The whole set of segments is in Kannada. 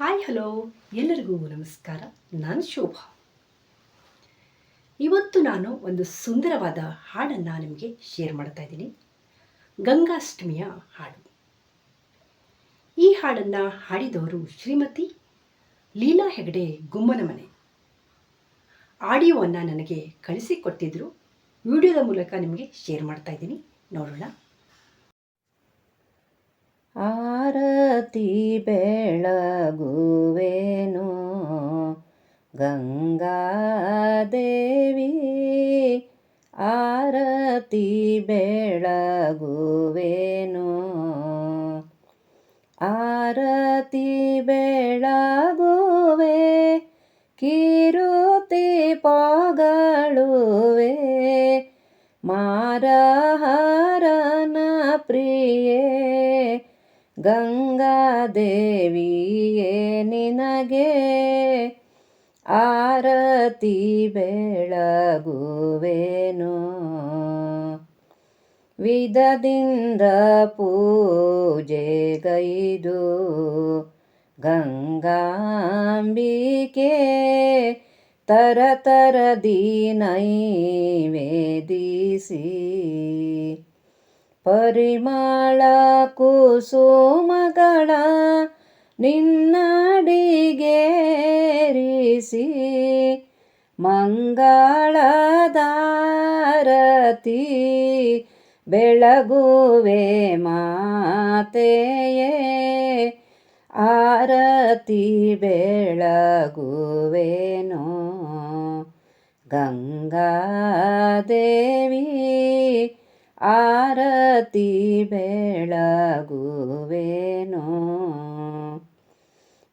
Hi, hello. ಎಲ್ಲರಿಗೂ ನಮಸ್ಕಾರ. ನಾನು ಶೋಭಾ. ಇವತ್ತು ನಾನು ಒಂದು ಸುಂದರವಾದ ಹಾಡನ್ನು ನಿಮಗೆ ಶೇರ್ ಮಾಡ್ತಾ ಇದ್ದೀನಿ. ಗಂಗಾಷ್ಟಮಿಯ ಹಾಡು. ಈ ಹಾಡನ್ನು ಹಾಡಿದವರು ಶ್ರೀಮತಿ ಲೀಲಾ ಹೆಗಡೆ ಗುಮ್ಮನ ಮನೆ. ಆಡಿಯೋವನ್ನು ನನಗೆ ಕಳಿಸಿಕೊಟ್ಟಿದ್ದರು ವಿಡಿಯೋದ ಮೂಲಕ ನಿಮಗೆ ಶೇರ್ ಮಾಡ್ತಾ ಇದ್ದೀನಿ. ನೋಡೋಣ. ಆರತಿ ಬೆಳಗುವೆನು. ಗಂಗಾದೇವಿ ಆರತಿ ಬೆಳಗುವೆನು. ಆರತಿ ಬೆಳಗುವೆ ಕಿರುತಿ ಪೊಗಳುವೆ. ಮಾರಹರನ ಪ್ರಿಯೇ ಗಂಗಾದೇವಿಯೇ ನಿನಗೆ ಆರತಿ ಬೆಳಗುವೆನು. ವಿಧದಿಂದ ಪೂಜೆಗೈದು ಗಂಗಾಂಬಿಕೆ ತರ ತರದಿ ನೈವೇದಿಸಿ. ಪರಿಮಳ ಕುಸುಮಗಳ ನಿನ್ನಡಿಗೇರಿಸಿ ಮಂಗಳದಾರತಿ ಬೆಳಗುವೆ ಮಾತೆಯೇ ಆರತಿ ಬೆಳಗುವೆನೋ ಗಂಗಾದೇವಿ ಆರತಿ ಬೆಳಗುವೆನೋ?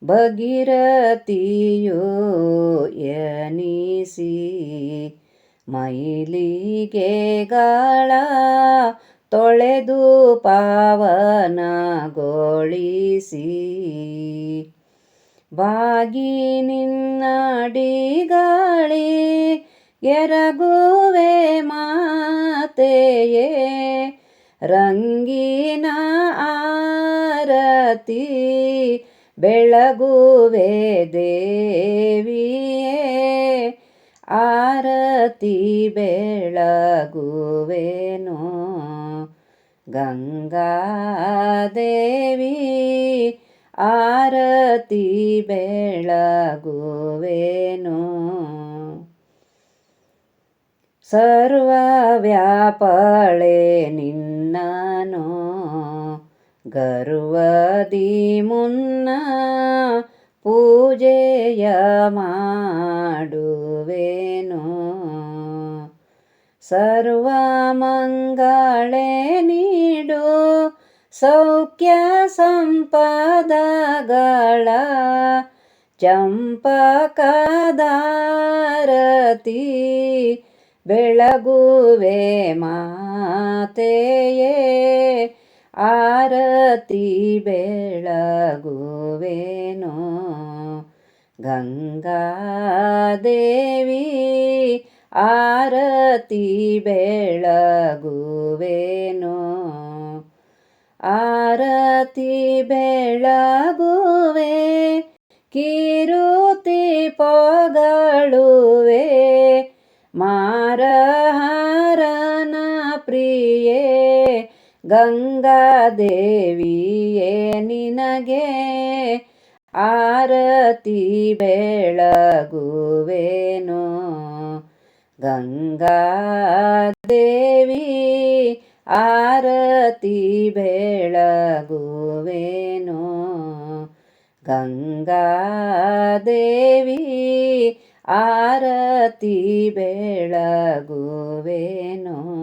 ಭಗೀರಥಿಯೋ ಎನಿಸಿ ಮೈಲಿಗೆಗಳ ತೊಳೆದು ಪಾವನಗೊಳಿಸಿ ಬಾಗಿ ನಿನ್ನಡಿಗಳಿ ಎರಗುವೆ ಮಾತೆಯೇ ರಂಗಿನ ಆರತಿ ಬೆಳಗುವೆ ದೇವಿಯೇ ಆರತಿ ಗಂಗಾ ದೇವಿ ಆರತಿ ಬೆಳಗುವೆನೋ ಸರ್ವ ವ್ಯಾಪಳೆ ನಿನ್ನನು ಗರ್ವದಿ ಮುನ್ನ ಪೂಜೆಯ ಮಾಡುವೆನು. ಸರ್ವ ಮಂಗಳೇ ನೀಡು ಸೌಖ್ಯ ಸಂಪದಗಳ ಚಂಪಕದಾರತಿ ಬೆಳಗುವೆ ಮಾತೆಯೇ ಆರತಿ ಬೆಳಗುವೆನೋ. ಗಂಗಾದೇವಿ ಆರತಿ ಬೆಳಗುವೆನು. ಆರತಿ ಬೆಳಗುವೆ ಕಿರುತಿ ಗಂಗಾದೇವಿಯೇ ನಿನಗೆ ಆರತಿ ಬೆಳಗುವೆನೋ. ಗಂಗಾದೇವಿ ಆರತಿ ಬೆಳಗುವೆನೋ. ಗಂಗಾದೇವಿ ಆರತಿ ಬೆಳಗುವೆನೋ.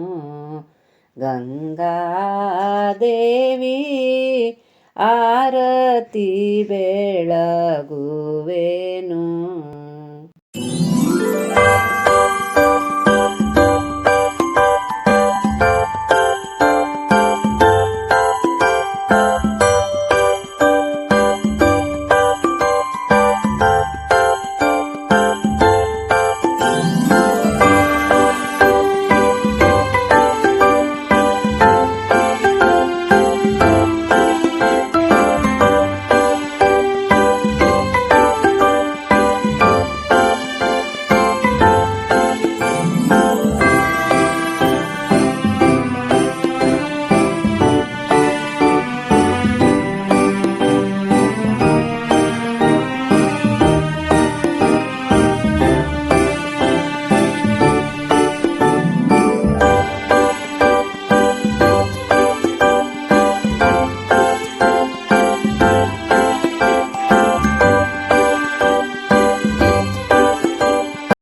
ಗಂಗಾದೇವಿ ಆರತಿ ಬೆಳಗುವೆ.